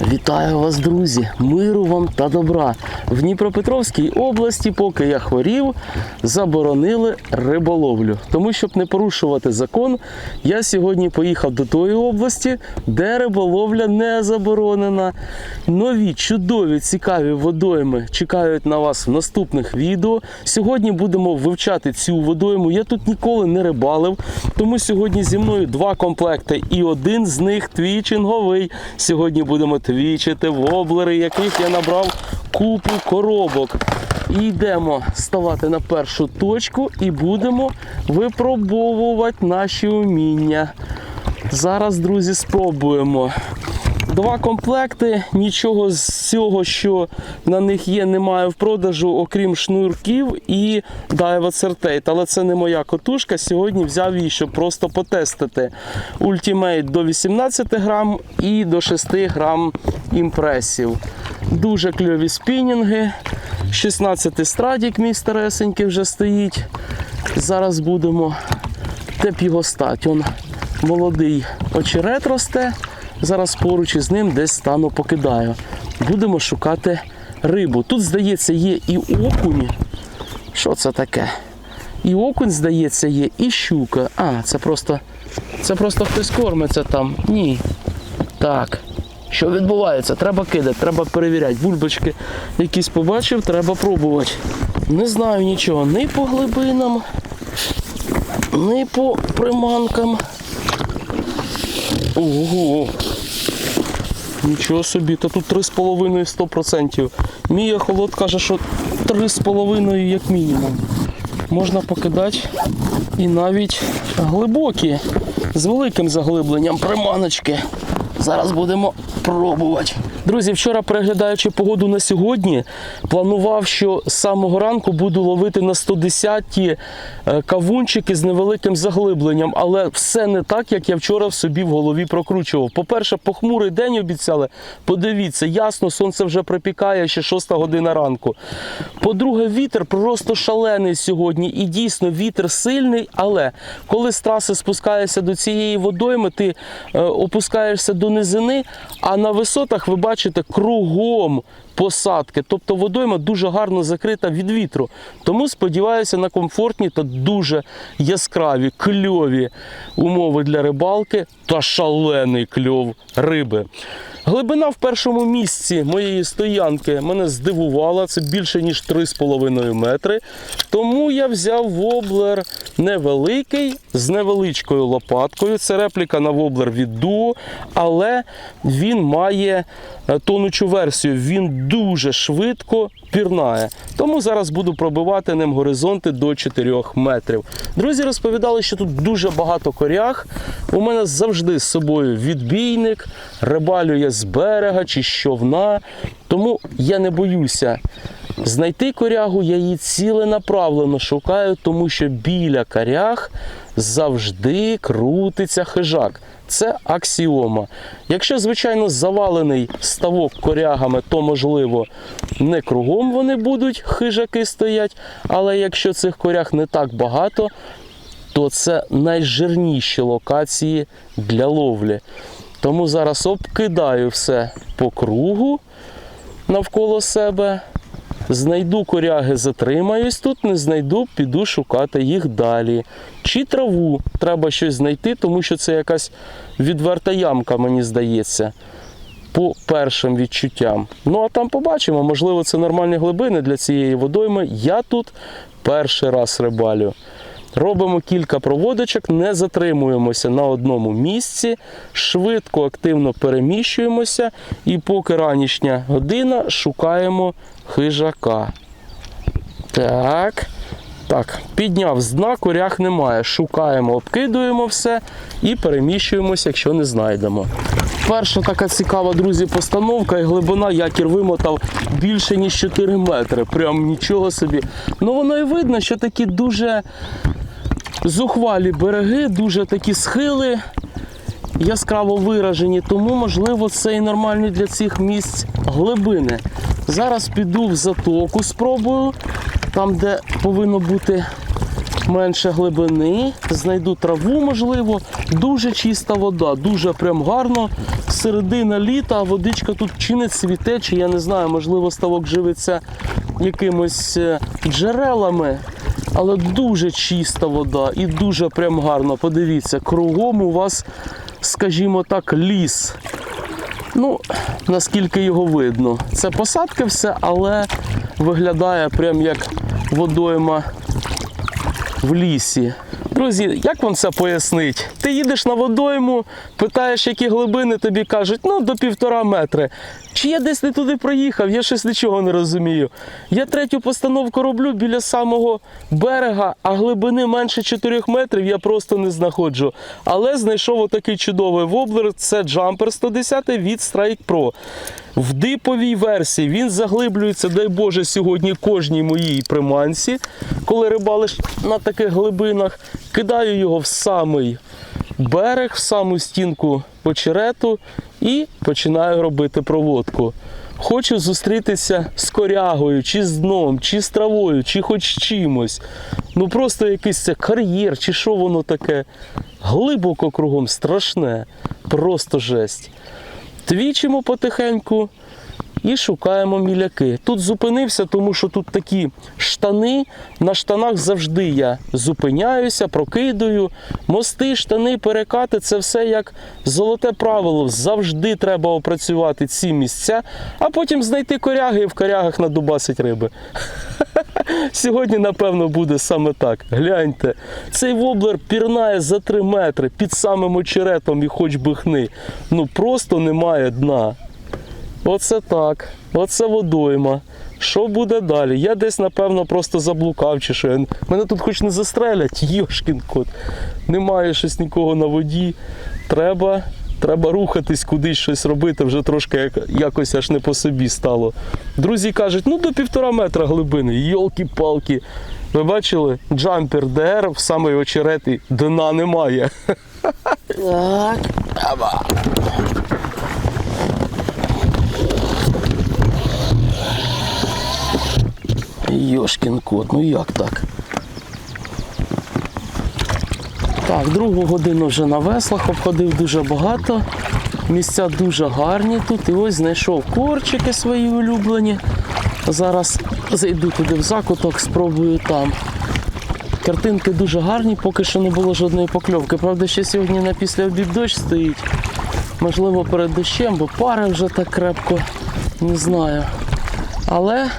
Вітаю вас, друзі! Миру вам та добра! В Дніпропетровській області, поки я хворів, заборонили риболовлю. Тому, щоб не порушувати закон, я сьогодні поїхав до тої області, де риболовля не заборонена. Нові, чудові, цікаві водойми чекають на вас в наступних відео. Сьогодні будемо вивчати цю водойму. Я тут ніколи не рибалив, тому сьогодні зі мною два комплекти, і один з них твічинговий. Сьогодні будемо твічити воблери, яких я набрав купу коробок. І йдемо ставати на першу точку і будемо випробовувати наші уміння. Зараз, друзі, спробуємо. Два комплекти, нічого з цього, що на них є, немає в продажу, окрім шнурків і Daiwa Certate. Але це не моя котушка. Сьогодні взяв її, щоб просто потестити. Ultimate до 18 грам і до 6 грам імпресів. Дуже кльові спінінги. 16 страдік мій старесенький вже стоїть. Зараз будемо де б його стать. Он молодий очерет росте. Зараз поруч із ним десь стану покидаю. Будемо шукати рибу. Тут, здається, є і окунь. Що це таке? І окунь, здається, є, і щука. А, це просто. Це просто хтось кормиться там. Ні. Так. Що відбувається? Треба кидати, треба перевіряти. Бульбочки якісь побачив, треба пробувати. Не знаю нічого ні по глибинам, ні по приманкам. Ого. Нічого собі, та тут 3,5 100%. Мій охолод каже, що 3,5 як мінімум. Можна покидати і навіть глибокі, з великим заглибленням приманочки. Зараз будемо пробувати. Друзі, вчора переглядаючи погоду на сьогодні, планував, що з самого ранку буду ловити на 110-ті е, кавунчики з невеликим заглибленням, але все не так, як я вчора в собі в голові прокручував. По-перше, похмурий день обіцяли. Подивіться, ясно, сонце вже припікає ще 6 година ранку. По-друге, вітер просто шалений сьогодні. І дійсно вітер сильний, але коли з траси спускаєшся до цієї водойми, ти е, опускаєшся до низини, а на висотах ви бачите кругом посадки. Тобто водойма дуже гарно закрита від вітру. Тому сподіваюся на комфортні та дуже яскраві, кльові умови для рибалки та шалений кльов риби. Глибина в першому місці моєї стоянки мене здивувала. Це більше ніж 3,5 метри. Тому я взяв воблер невеликий з невеличкою лопаткою. Це репліка на воблер від Duo, але він має тонучу версію. Він дуже швидко пірнає. Тому зараз буду пробивати ним горизонти до 4 метрів. Друзі розповідали, що тут дуже багато коряг. У мене завжди з собою відбійник, рибалю я з берега чи з човна. Тому я не боюся знайти корягу, я її ціленаправленно шукаю, тому що біля коряг завжди крутиться хижак. Це аксіома. Якщо, звичайно, завалений ставок корягами, то можливо не кругом вони будуть, хижаки стоять. Але якщо цих коряг не так багато, то це найжирніші локації для ловлі. Тому зараз обкидаю все по кругу навколо себе. Знайду коряги, затримаюсь тут, не знайду, піду шукати їх далі. Чи траву треба щось знайти, тому що це якась відверта ямка, мені здається, по першим відчуттям. Ну а там побачимо, можливо, це нормальні глибини для цієї водойми. Я тут перший раз рибалю. Робимо кілька проводочок, не затримуємося на одному місці, швидко, активно переміщуємося і поки ранішня година шукаємо хижака. Так. Так, підняв з дна, корях немає. Шукаємо, обкидуємо все і переміщуємося, якщо не знайдемо. Перша така цікава, друзі, постановка і глибина якір вимотав більше ніж 4 метри. Прям нічого собі. Ну воно і видно, що такі дуже зухвалі береги, дуже такі схили яскраво виражені, тому, можливо, це і нормальні для цих місць глибини. Зараз піду в затоку, спробую, там, де повинно бути менше глибини, знайду траву, можливо. Дуже чиста вода, дуже прям гарно. Середина літа, а водичка тут чи не цвіте, чи я не знаю, можливо, ставок живиться якимось е, джерелами. Але дуже чиста вода і дуже прям гарно. Подивіться, кругом у вас, скажімо так, ліс. Ну, наскільки його видно. Це посадки все, але виглядає прям як водойма в лісі. Друзі, як вам це пояснить? Ти їдеш на водойму, питаєш, які глибини, тобі кажуть, ну до півтора метри. Чи я десь не туди проїхав, я щось нічого не розумію. Я третю постановку роблю біля самого берега, а глибини менше 4 метрів я просто не знаходжу. Але знайшов отакий чудовий воблер, це джампер 110 від Strike Pro. В диповій версії він заглиблюється, дай Боже, сьогодні кожній моїй приманці. Коли рибалиш на таких глибинах, кидаю його в самий берег, в саму стінку очерету і починаю робити проводку. Хочу зустрітися з корягою, чи з дном, чи з травою, чи хоч чимось. Ну просто якийсь це кар'єр, чи що воно таке. Глибоко кругом, страшне, просто жесть. Твічимо потихеньку і шукаємо міляки. Тут зупинився, тому що тут такі штани. На штанах завжди я зупиняюся, прокидаю. Мости, штани, перекати це все як золоте правило. Завжди треба опрацювати ці місця, а потім знайти коряги і в корягах надубасить риби. Сьогодні, напевно, буде саме так. Гляньте, цей воблер пірнає за 3 метри під самим очеретом і хоч би хни. Ну просто немає дна. Оце так. Оце водойма. Що буде далі? Я десь, напевно, просто заблукав чи що. Мене тут хоч не застрелять, йошкін кот. Немає щось нікого на воді. Треба, треба рухатись, кудись щось робити, вже трошки як, якось аж не по собі стало. Друзі кажуть, ну до півтора метра глибини. Йолки-палки. Ви бачили? Джампер ДР в самий очерет і дна немає. Так. Йошкін кот, ну як так? Так, другу годину вже на веслах обходив дуже багато. Місця дуже гарні тут. І ось знайшов корчики свої улюблені. Зараз зайду туди в закуток, спробую там. Картинки дуже гарні, поки що не було жодної покльовки. Правда, ще сьогодні на після обід дощ стоїть. Можливо, перед дощем, бо пари вже так крепко, не знаю. Але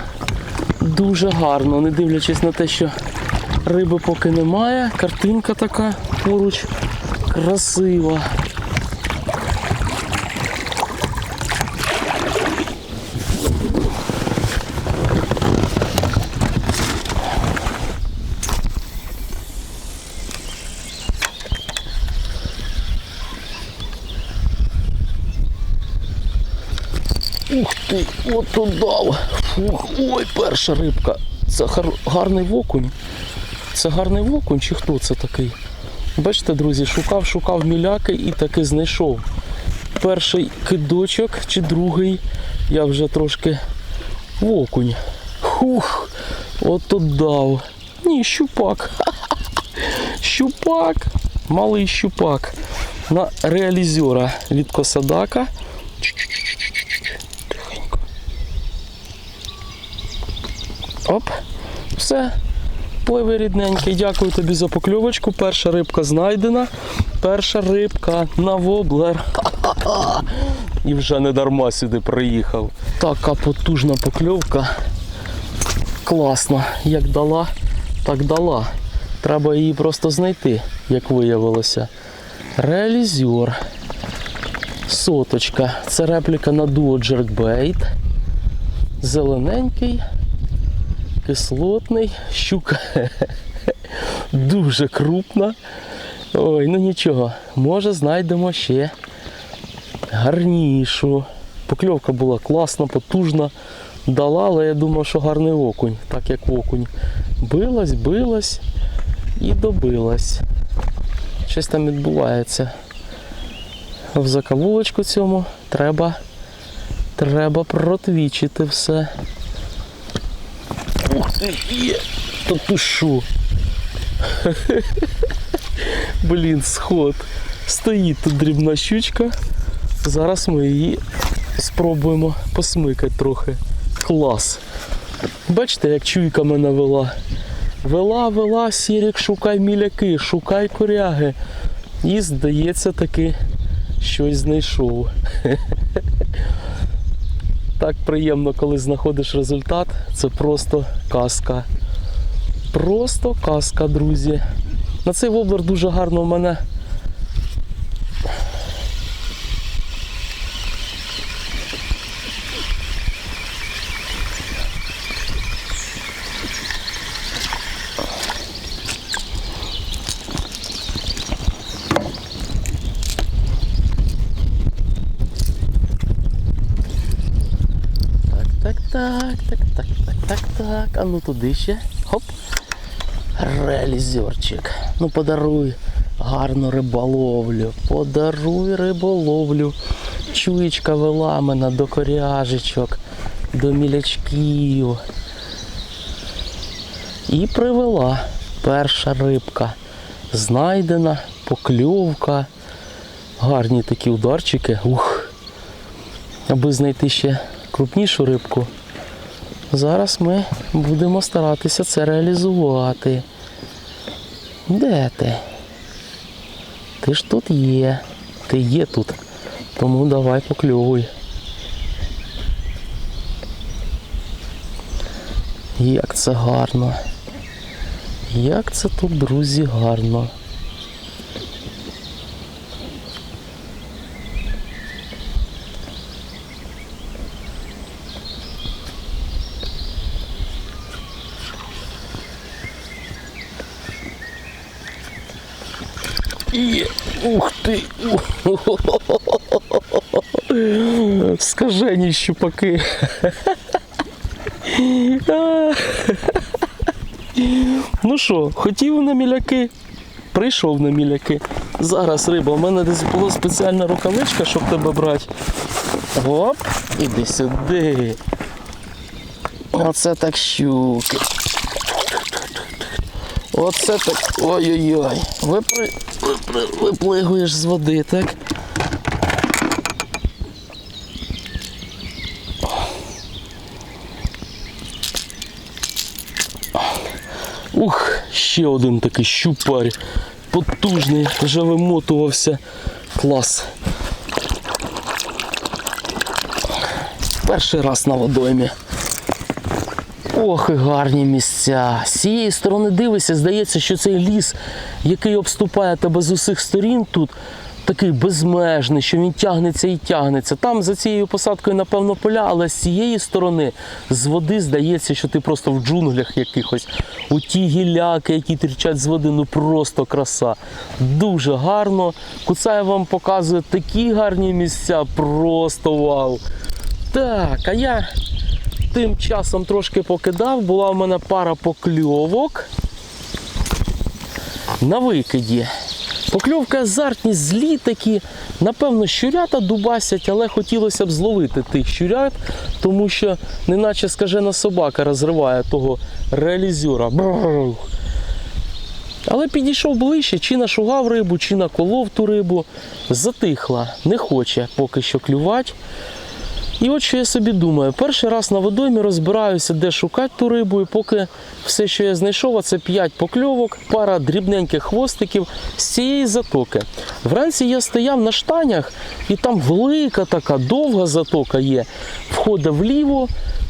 дуже гарно, не дивлячись на те, що риби поки немає. Картинка така поруч красива. Ух ти, от дав. Фух, ой, перша рибка. Це гарний вокунь. Це гарний вокунь чи хто це такий? Бачите, друзі, шукав, шукав міляки і таки знайшов. Перший кидочок чи другий. Я вже трошки вокунь. Хух, от дав. Ні, щупак. Щупак. Малий щупак. На реалізера від Косадака. Тихенько. Оп, все. Пливи рідненький. Дякую тобі за покльовочку. Перша рибка знайдена. Перша рибка на воблер. І вже не дарма сюди приїхав. Така потужна покльовка. Класно. Як дала, так дала. Треба її просто знайти, як виявилося. Реалізер. Соточка. Це репліка на дуо Jerkbait. Зелененький, кислотний, щука дуже крупна. Ой, ну нічого, може знайдемо ще гарнішу. Покльовка була класна, потужна. Дала, але я думав, що гарний окунь, так як окунь. Билась, билась і добилась. Щось там відбувається. В закавулочку цьому треба, треба протвічити все. Ух ти, є! Та ти що? Блін, сход. Стоїть тут дрібна щучка. Зараз ми її спробуємо посмикати трохи. Клас. Бачите, як чуйка мене вела. Вела, вела, сірік, шукай міляки, шукай коряги. І, здається, таки щось знайшов. Так приємно, коли знаходиш результат. Це просто казка. Просто казка, друзі. На цей воблер дуже гарно у мене. Так, так, так, так, так, так, так. А ну туди ще. Хоп. Реалізерчик. Ну подаруй гарну риболовлю. Подаруй риболовлю. Чуєчка вела мене до коряжечок, до мілячків. І привела перша рибка. Знайдена, покльовка. Гарні такі ударчики. Ух. Аби знайти ще крупнішу рибку. Зараз ми будемо старатися це реалізувати. Де ти? Ти ж тут є. Ти є тут. Тому давай покльовуй. Як це гарно. Як це тут, друзі, гарно. Є. Ух ти! Скажені щупаки. Ну що, хотів на міляки? Прийшов на міляки. Зараз риба. У мене десь була спеціальна рукавичка, щоб тебе брати. Оп, іди сюди. Оце так щуки. Оце так. Ой-ой-ой. Випри... Випри... Виплигуєш з води, так? Ух, ще один такий щупарь. Потужний, вже вимотувався. Клас. Перший раз на водоймі. Ох, і гарні місця. З цієї сторони дивишся, здається, що цей ліс, який обступає тебе з усіх сторін тут, такий безмежний, що він тягнеться і тягнеться. Там за цією посадкою, напевно, поля, але з цієї сторони з води здається, що ти просто в джунглях якихось. У ті гіляки, які трічать з води, ну просто краса. Дуже гарно. Куцай вам показує такі гарні місця, просто вау. Так, а я тим часом трошки покидав, була в мене пара покльовок на викиді. Покльовка азартні, злі такі. Напевно, щурята дубасять, але хотілося б зловити тих щурят, тому що неначе скажена собака розриває того реалізера. Бррр. Але підійшов ближче, чи нашугав рибу, чи наколов ту рибу. Затихла, не хоче поки що клювати. І от що я собі думаю, перший раз на водоймі розбираюся, де шукати ту рибу, і поки все, що я знайшов, а це 5 покльовок, пара дрібненьких хвостиків з цієї затоки. Вранці я стояв на штанях, і там велика така довга затока є. Входить вліво,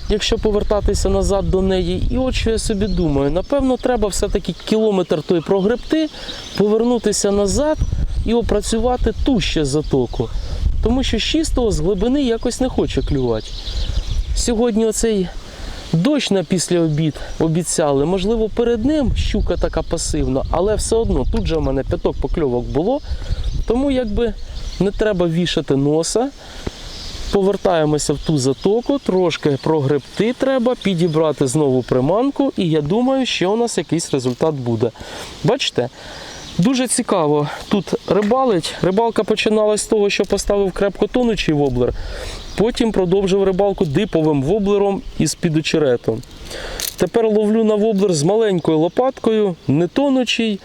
якщо повертатися назад до неї. І от що я собі думаю, напевно, треба все-таки кілометр той прогребти, повернутися назад і опрацювати ту ще затоку. Тому що чистого з глибини якось не хоче клювати. Сьогодні оцей дощ на після обід обіцяли. Можливо, перед ним щука така пасивна, але все одно тут же в мене п'яток покльовок було. Тому якби не треба вішати носа. Повертаємося в ту затоку, трошки прогребти треба, підібрати знову приманку, і я думаю, що у нас якийсь результат буде. Бачите? Дуже цікаво тут рибалить. Рибалка починалась з того, що поставив крепкотонучий воблер, потім продовжив рибалку диповим воблером із очеретом. Тепер ловлю на воблер з маленькою лопаткою, не тонучий,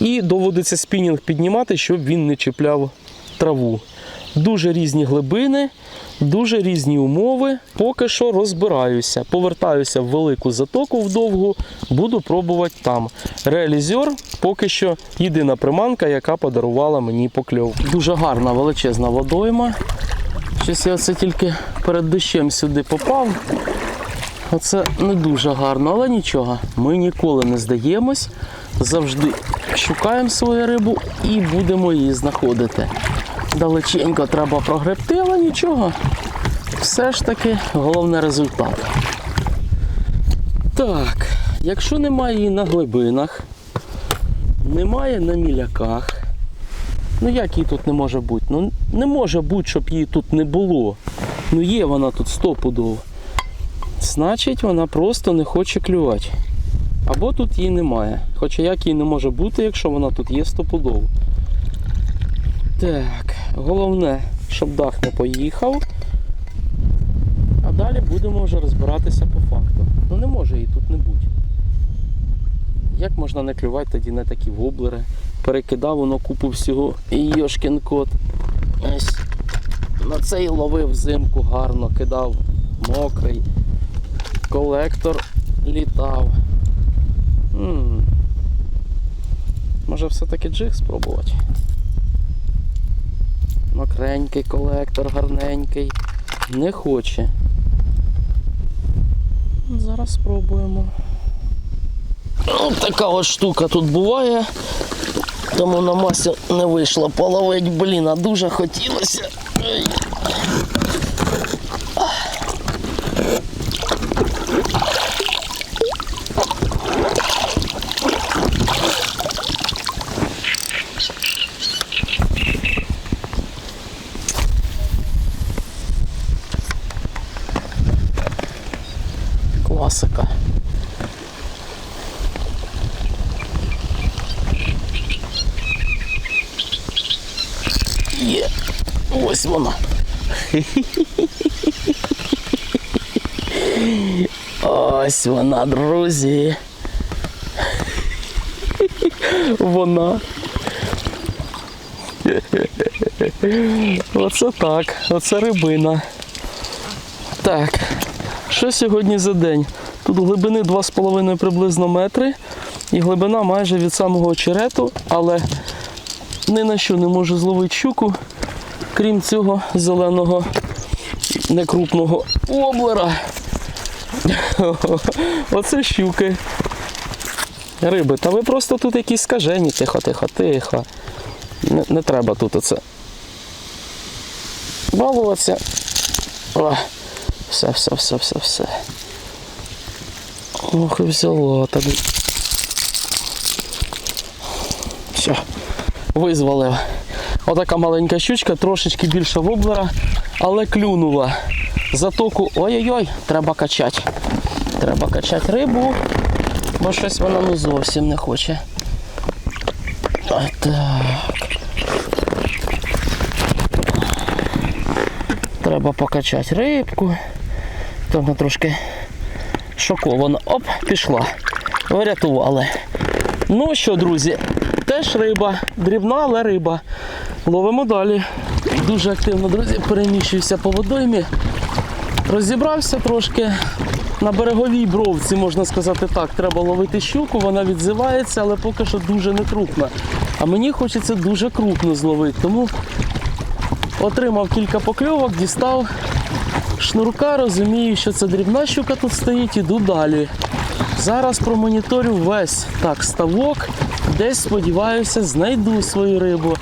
і доводиться спінінг піднімати, щоб він не чіпляв траву. Дуже різні глибини, дуже різні умови. Поки що розбираюся. Повертаюся в велику затоку вдовгу, буду пробувати там. Реалізер поки що єдина приманка, яка подарувала мені покльов. Дуже гарна величезна водойма. Щось я це тільки перед дощем сюди попав. Оце не дуже гарно, але нічого. Ми ніколи не здаємось, завжди шукаємо свою рибу і будемо її знаходити. Далеченько треба прогребти, але нічого. Все ж таки головне результат. Так, якщо немає її на глибинах, немає на міляках. Ну як її тут не може бути? Ну не може бути, щоб її тут не було. Ну є вона тут стопудово. Значить, вона просто не хоче клювати. Або тут її немає. Хоча як її не може бути, якщо вона тут є стопудово. Так, головне, щоб дах не поїхав. А далі будемо вже розбиратися по факту. Ну не може її тут не бути. Як можна не клювати тоді на такі воблери? Перекидав воно купу всього і йошкін кот. Ось на цей ловив взимку гарно, кидав мокрий. Колектор літав. м Може все-таки джиг спробувати? Мокренький колектор, гарненький. Не хоче. Зараз спробуємо. Ось така ось штука тут буває. Тому на масі не вийшло половить, блін, а дуже хотілося. Ой. Класика. Є. Ось вона. Ось вона, друзі. Вона. Оце так. Оце рибина. Так. Що сьогодні за день? Тут глибини 2,5 приблизно метри. І глибина майже від самого очерету, але ні на що не можу зловити щуку, крім цього зеленого некрупного облера. Оце щуки. Риби, та ви просто тут якісь скажені, тихо, тихо, тихо. Не, не треба тут оце. Балуватися. О, все, все, все, все, все. Ох, і взяло так. Все, визволив. Отака маленька щучка, трошечки більше воблера, але клюнула. Затоку. Ой-ой-ой, треба качати. Треба качати рибу, бо щось вона ну зовсім не хоче. Так. Треба покачати рибку. То вона трошки шокована. Оп, пішла. Врятували. Ну що, друзі, теж риба, дрібна, але риба. Ловимо далі. Дуже активно, друзі, переміщуюся по водоймі. Розібрався трошки. На береговій бровці, можна сказати так, треба ловити щуку, вона відзивається, але поки що дуже не крупна. А мені хочеться дуже крупно зловити. Тому отримав кілька покльовок, дістав шнурка, розумію, що це дрібна щука тут стоїть, іду далі. Зараз промоніторю весь так ставок, десь сподіваюся, знайду свою рибу.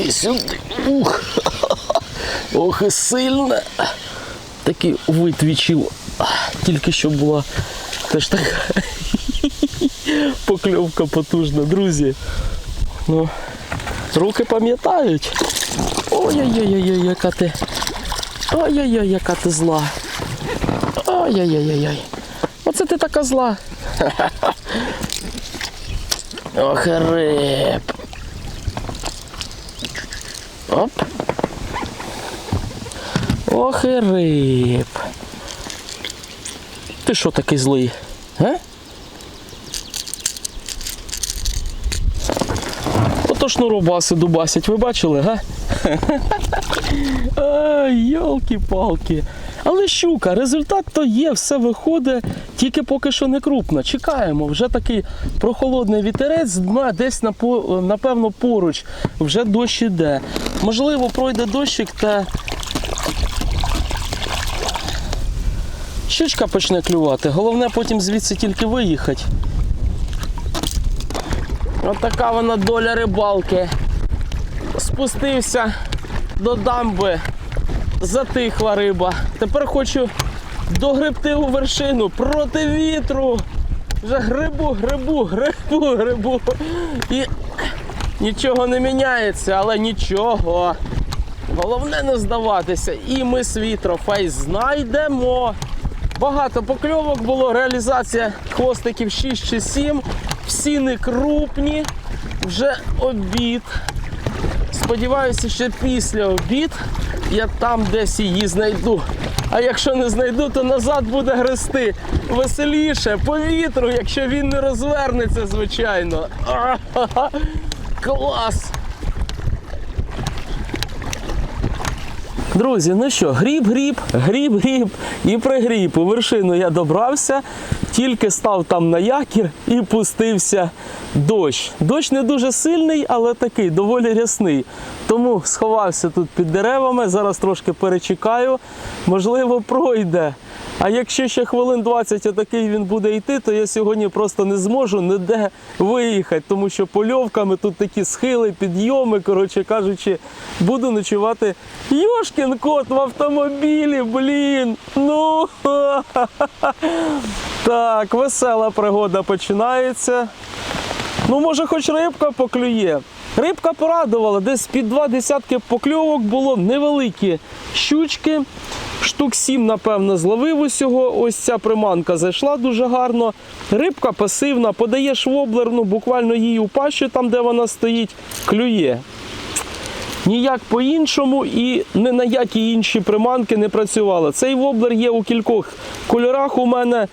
Іди сюди. Ух. Ох і сильне. Такий вид відчув. Тільки що була теж така покльовка потужна, друзі. Ну, руки пам'ятають. Ой-ой-ой, яка ти. Ой-ой-ой, яка ти зла. Ой-ой-ой-ой. Оце ти така зла. Ох, і риб. Оп. Ох риб. Ти що такий злий? А? Ото шнуробаси дубасять, ви бачили, га? Ай, йолки-палки. Але щука, результат то є, все виходить, тільки поки що не крупно. Чекаємо, вже такий прохолодний вітерець дна десь напевно поруч, вже дощ іде. Можливо, пройде дощик та щучка почне клювати. Головне потім звідси тільки виїхати. Отака вона доля рибалки. Спустився до дамби, затихла риба. Тепер хочу догребти у вершину проти вітру. Вже грибу, грибу, грибу, грибу. І нічого не міняється, але нічого. Головне не здаватися. І ми свій трофей знайдемо. Багато покльовок було, реалізація хвостиків 6 чи 7. Всі не крупні. Вже обід. Сподіваюся, що після обід я там десь її знайду. А якщо не знайду, то назад буде грести веселіше по вітру, якщо він не розвернеться, звичайно. А-ха-ха. Клас! Друзі, ну що, гріб, гріб, гріб, гріб і пригріб. У вершину я добрався, тільки став там на якір і пустився дощ. Дощ не дуже сильний, але такий доволі рясний. Тому сховався тут під деревами. Зараз трошки перечекаю. Можливо, пройде. А якщо ще хвилин 20 отакий він буде йти, то я сьогодні просто не зможу ніде виїхати, тому що польовками тут такі схили, підйоми, коротше кажучи, буду ночувати Йошкін кот в автомобілі, блін. Ну так, весела пригода починається. Ну, може, хоч рибка поклює. Рибка порадувала, десь під два десятки покльовок було невеликі щучки. Штук сім, напевно, зловив усього. Ось ця приманка зайшла дуже гарно. Рибка пасивна, подаєш воблер, ну буквально її у пащу, там, де вона стоїть, клює. Ніяк по-іншому і ні на які інші приманки не працювало. Цей воблер є у кількох кольорах у мене.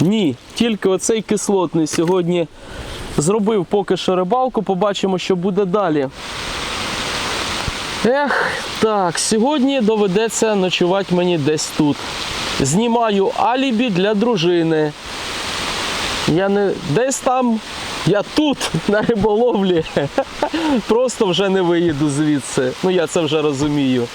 Ні, тільки оцей кислотний сьогодні зробив поки що рибалку, побачимо, що буде далі. Ех, так, сьогодні доведеться ночувати мені десь тут. Знімаю алібі для дружини. Я не десь там, я тут на риболовлі. Просто вже не виїду звідси. Ну я це вже розумію.